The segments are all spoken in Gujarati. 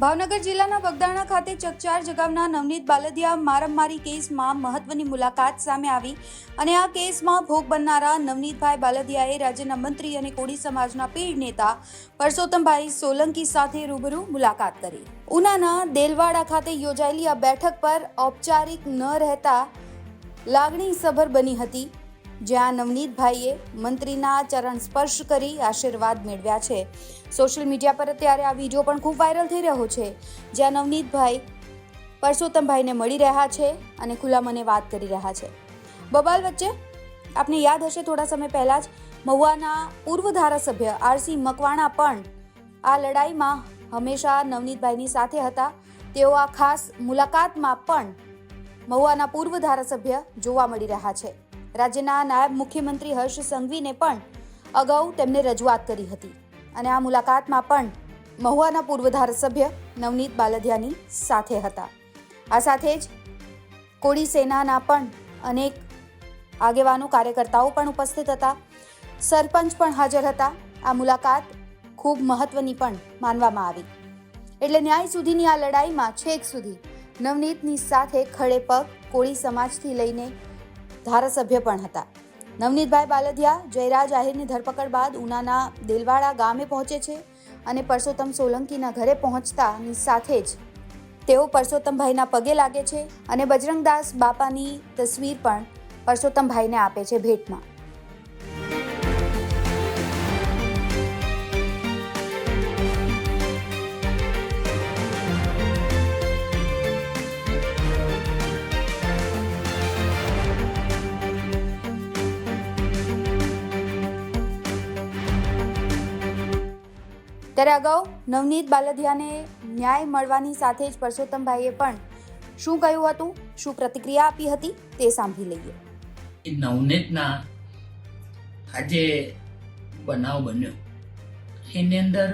ભાવનગર જિલ્લાના બગદાણા ખાતે ચકચાર જગાવના નવનીત બાલદિયા મારમારી કેસમાં મહત્વની મુલાકાત સામે આવી અને આ કેસમાં ભોગ બનનારા નવનીતભાઈ બાલદિયાએ રાજ્યના મંત્રી અને કોળી સમાજના પીઢ નેતા પરસોત્તમભાઈ સોલંકી સાથે રૂબરૂ મુલાકાત કરી. ઉનાના દેલવાડા ખાતે યોજાયેલી આ બેઠક પર ઔપચારિક ન રહેતા લાગણીસભર બની હતી. જ્યાં નવનીતભાઈએ મંત્રીના ચરણ સ્પર્શ કરી આશીર્વાદ મેળવ્યા છે. સોશિયલ મીડિયા પર અત્યારે આ વીડિયો પણ ખૂબ વાયરલ થઈ રહ્યો છે. જ્યાં નવનીતભાઈ પરસોત્તમભાઈને મળી રહ્યા છે અને ખુલ્લા મને વાત કરી રહ્યા છે. બબાલ વચ્ચે આપને યાદ હશે થોડા સમય પહેલાં જ મહુવાના પૂર્વ ધારાસભ્ય આરસી મકવાણા પણ આ લડાઈમાં હંમેશા નવનીતભાઈની સાથે હતા. તેઓ આ ખાસ મુલાકાતમાં પણ મહુવાના પૂર્વ ધારાસભ્ય જોવા મળી રહ્યા છે. રાજ્યના નાયબ મુખ્યમંત્રી હર્ષ સંઘવીને પણ અગાઉ તેમને રજૂઆત કરી હતી. અને આ મુલાકાતમાં પણ મહુવાના પૂર્વ ધારાસભ્ય નવનીત બાલધિયાની સાથે હતા. આ સાથે જ કોળી સેનાના પણ અનેક આગેવાનો, કાર્યકર્તાઓ પણ ઉપસ્થિત હતા. સરપંચ પણ હાજર હતા. આ મુલાકાત ખૂબ મહત્વની પણ માનવામાં આવી. એટલે ન્યાય સુધીની આ લડાઈમાં છેક સુધી નવનીતની સાથે ખડે પગ કોળી સમાજથી લઈને ધારાસભ્ય પણ હતા. નવનીતભાઈ બાલદિયા જયરાજ આહિરની ધરપકડ બાદ ઉનાના દેલવાડા ગામે પહોંચે છે અને પરસોત્તમ સોલંકીના ઘરે પહોંચતાની સાથે જ તેઓ પરસોત્તમભાઈના પગે લાગે છે અને બજરંગદાસ બાપાની તસવીર પણ પરસોત્તમભાઈને આપે છે ભેટમાં. ત્યારે અગાઉ નવનીત બાલધિયાને ન્યાય મળવાની સાથે જ પરસોત્તમભાઈએ પણ શું કહ્યું હતું, શું પ્રતિક્રિયા આપી હતી તે સાંભળી લઈએ. નવનીતના આજે બનાવ બન્યો. એની અંદર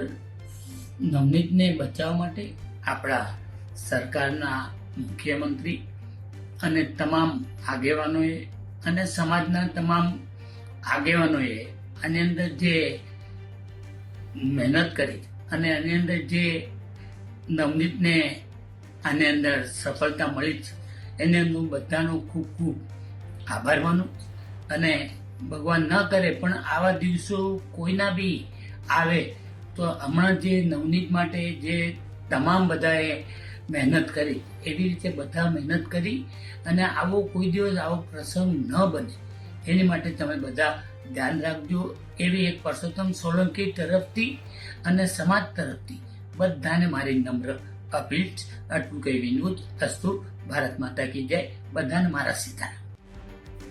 નવનીતને બચાવવા માટે આપણા સરકારના મુખ્યમંત્રી અને તમામ આગેવાનોએ અને સમાજના તમામ આગેવાનોએ આની અંદર જે મહેનત કરી અને આની અંદર જે નવનીતને આની અંદર સફળતા મળી છે, એને હું બધાનો ખૂબ ખૂબ આભાર માનું અને ભગવાન ન કરે પણ આવા દિવસો કોઈના બી આવે તો હમણાં જે નવનીત માટે જે તમામ બધાએ મહેનત કરી, એવી રીતે બધા મહેનત કરી અને આવો કોઈ દિવસ આવો પ્રસંગ ન બને. એની માટે તમે બધા ધ્યાન રાખજો. એવી એક પરસોત્તમ સોલંકી તરફથી અને સમાજ તરફથી બધાને મારી નમ્ર અપીલ. આટલું કહી વિનોદ અસ્તુ. ભારત માતા કી જય. બધાને મારા સીતારામ.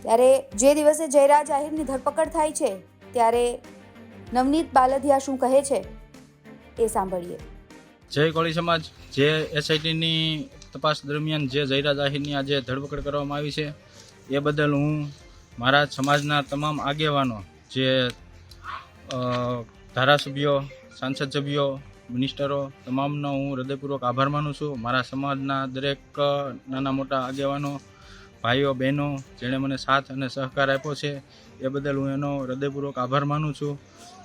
ત્યારે જે દિવસે જયરાજ આહિરની ધરપકડ થાય છે ત્યારે નવનીત બાલધિયા શું કહે છે એ સાંભળીએ. જય કોળી સમાજ. જે એસઆઈટીની તપાસ દરમિયાન જે જયરાજ આહિરની આજે ધરપકડ કરવામાં આવી છે એ બદલ હું મારા સમાજના તમામ આગેવાનો, જે ધારાસભ્યો, સાંસદ સભ્યો, મિનિસ્ટરો, તમામનો હું હૃદયપૂર્વક આભાર માનું છું. મારા સમાજના દરેક નાના મોટા આગેવાનો, ભાઈઓ, બહેનો, જેણે મને સાથ અને સહકાર આપ્યો છે, એ બદલ હું એનો હૃદયપૂર્વક આભાર માનું છું.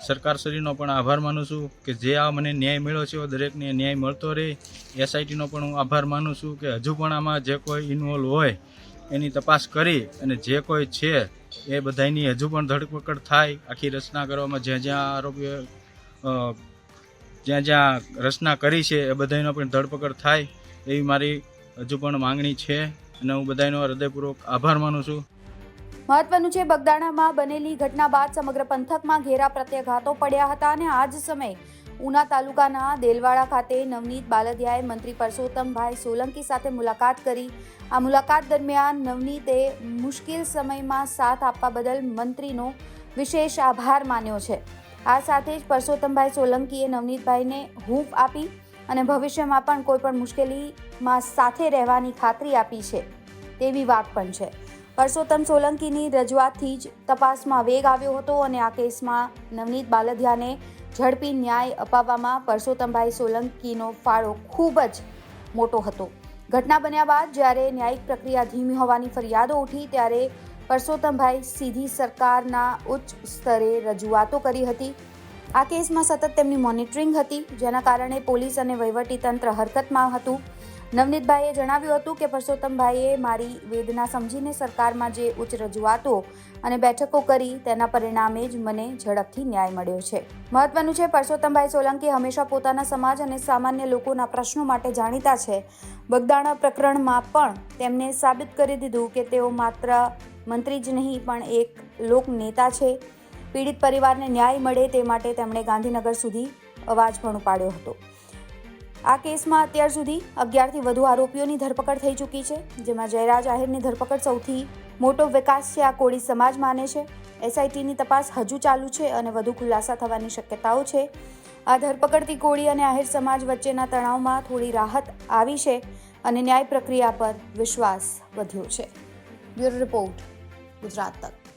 સરકારશ્રીનો પણ આભાર માનું છું કે જે આ મને ન્યાય મળ્યો છે, દરેકને ન્યાય મળતો રહે. એસઆઈટીનો પણ હું આભાર માનું છું કે હજુ પણ આમાં જે કોઈ ઇન્વોલ્વ હોય એની તપાસ કરી અને જે કોઈ છે, એ બધાની હજુ પણ ધરપકડ થાય. આખી રચના કરવામાં જ્યાં જ્યાં આરોપીઓ જ્યાં જ્યાં રચના કરી છે, એ બધાનો પણ ધરપકડ થાય એવી મારી હજુ પણ માંગણી છે અને હું બધાનો હૃદયપૂર્વક આભાર માનું છું. મહત્વનું છે, બગદાણામાં બનેલી ઘટના બાદ સમગ્ર પંથકમાં ઘેરા પ્રત્યાઘાતો પડ્યા હતા અને આ જ સમયે ઉના તાલુકાના દેલવાડા ખાતે નવનીત બાલદિયાએ મંત્રી પરસોત્તમભાઈ સોલંકી સાથે મુલાકાત કરી. આ મુલાકાત દરમિયાન નવનીતે મુશ્કેલ સમયમાં સાથ આપવા બદલ મંત્રીનો વિશેષ આભાર માન્યો છે. આ સાથે જ પરસોત્તમભાઈ સોલંકીએ નવનીતભાઈને હૂંફ આપી અને ભવિષ્યમાં પણ કોઈ પણ મુશ્કેલીમાં સાથે રહેવાની ખાતરી આપી છે, તેવી વાત પણ છે. પરસોત્તમ સોલંકીની રજૂઆતથી જ તપાસમાં વેગ આવ્યો હતો અને આ કેસમાં નવનીત બાલદિયાને ઝડપી ન્યાય અપાવવામાં પરસોત્તમભાઈ સોલંકીનો ફાળો ખૂબ જ મોટો હતો. ઘટના બન્યા બાદ જ્યારે ન્યાયિક પ્રક્રિયા ધીમી હોવાની ફરિયાદો ઉઠી ત્યારે પરસોત્તમભાઈ સીધી સરકારના ઉચ્ચ સ્તરે રજૂઆતો કરી હતી. આ કેસમાં સતત તેમની મોનિટરિંગ હતી, જેના કારણે પોલીસ અને વહીવટીતંત્ર હરકતમાં હતું. નવનીતભાઈએ જણાવ્યું હતું કે પરસોત્તમભાઈએ મારી વેદના સમજીને સરકારમાં જે ઉચ્ચ રજૂઆતો અને બેઠકો કરી તેના પરિણામે જ મને ઝડપથી ન્યાય મળ્યો છે. મહત્વનું છે પરસોત્તમભાઈ સોલંકી હંમેશા પોતાના સમાજ અને સામાન્ય લોકોના પ્રશ્નો માટે જાણીતા છે. બગદાણા પ્રકરણમાં પણ તેમને સાબિત કરી દીધું કે તેઓ માત્ર મંત્રી જ નહીં, પણ એક લોક નેતા છે. પીડિત પરિવારને ન્યાય મળે તે માટે તેમણે ગાંધીનગર સુધી અવાજ પણ ઉપાડ્યો હતો. આ કેસમાં અત્યાર સુધી અગિયારથી વધુ આરોપીઓની ધરપકડ થઈ ચૂકી છે, જેમાં જયરાજ આહિરની ધરપકડ સૌથી મોટો વિકાસ છે આ કોળી સમાજ માને છે. એસઆઈટીની તપાસ હજુ ચાલુ છે અને વધુ ખુલાસા થવાની શક્યતાઓ છે. આ ધરપકડથી કોળી અને આહિર સમાજ વચ્ચેના તણાવમાં થોડી રાહત આવી છે અને ન્યાય પ્રક્રિયા પર વિશ્વાસ વધ્યો છે. બ્યુરો રિપોર્ટ, ગુજરાત તક.